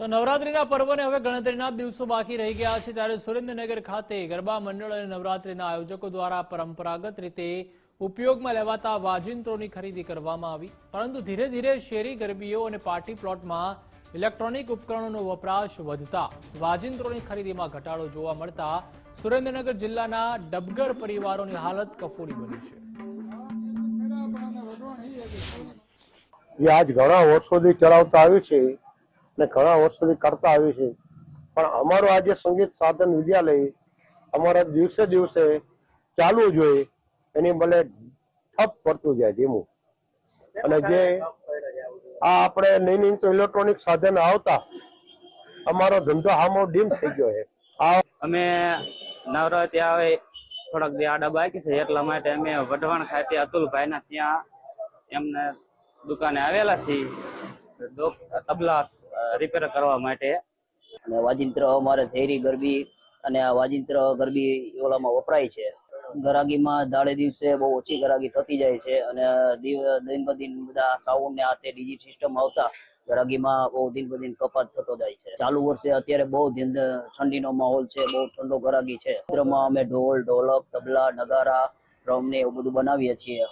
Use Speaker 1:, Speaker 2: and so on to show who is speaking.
Speaker 1: તો નવરાત્રીના પર્વને હવે ગણતરીના દિવસો બાકી રહી ગયા છે ત્યારે સુરેન્દ્રનગર ખાતે ગરબા મંડળ અને નવરાત્રીના આયોજકો દ્વારા પરંપરાગત રીતે ઉપયોગમાં લેવાતા વાજિંત્રોની ખરીદી કરવામાં આવી. પરંતુ ધીરે ધીરે શેરી ગરબીઓ અને પાર્ટી પ્લોટમાં ઇલેક્ટ્રોનિક ઉપકરણોનો વપરાશ વધતા વાજિંત્રોની ખરીદીમાં ઘટાડો જોવા મળતા સુરેન્દ્રનગર જિલ્લાના ડબગર પરિવારોની હાલત કફોડી બની છે.
Speaker 2: આજ ઘણા વર્ષોથી ચલાવતા આવ્યું છે. અને ઘણા વર્ષોથી કરતા આવ્યું છે પણ અમારું આજે સંગીત સાધન વિદ્યાલય અમારા દિવસે દિવસે ચાલવું જોઈએ એની ભલે ઠપ પડતું જાય ધીમું. અને જે આ આપણે નહીં નહીં તો ઇલેક્ટ્રોનિક સાધન આવતા, અમારો ધંધો હામો ડીમ થઈ ગયો છે. આ
Speaker 3: અમે નવરાત્રી આવે થોડાક દી આડા બાકી છે, એટલા માટે અમે વઢવાણ ખાતે અતુલભાઈના ત્યાં એમને દુકાને આવેલા છીએ. તબલા રિપેર કરવા માટે.
Speaker 4: અને વાજિંત્ર અમારે ઝેરી ગરબી અને આ વાજિંત્ર ગરબી ઓલામાં વપરાય છે. ગરાગીમાં દાડે દિવસે બહુ ઓછી ગરાગી થતી જાય છે અને દિન દિન બધા સાઉન્ડ ને આ ડીજી સિસ્ટમ આવતા ગરાગીમાં બહુ દિન બ દિન કપાત થતો જાય છે. ચાલુ વર્ષે અત્યારે બહુ ઠંડીનો માહોલ છે, બહુ ઠંડો ગરાગી છે. અમે ઢોલ, ઢોલક, તબલા, નગારા, ડ્રમ ને એવું બધું બનાવીએ છીએ.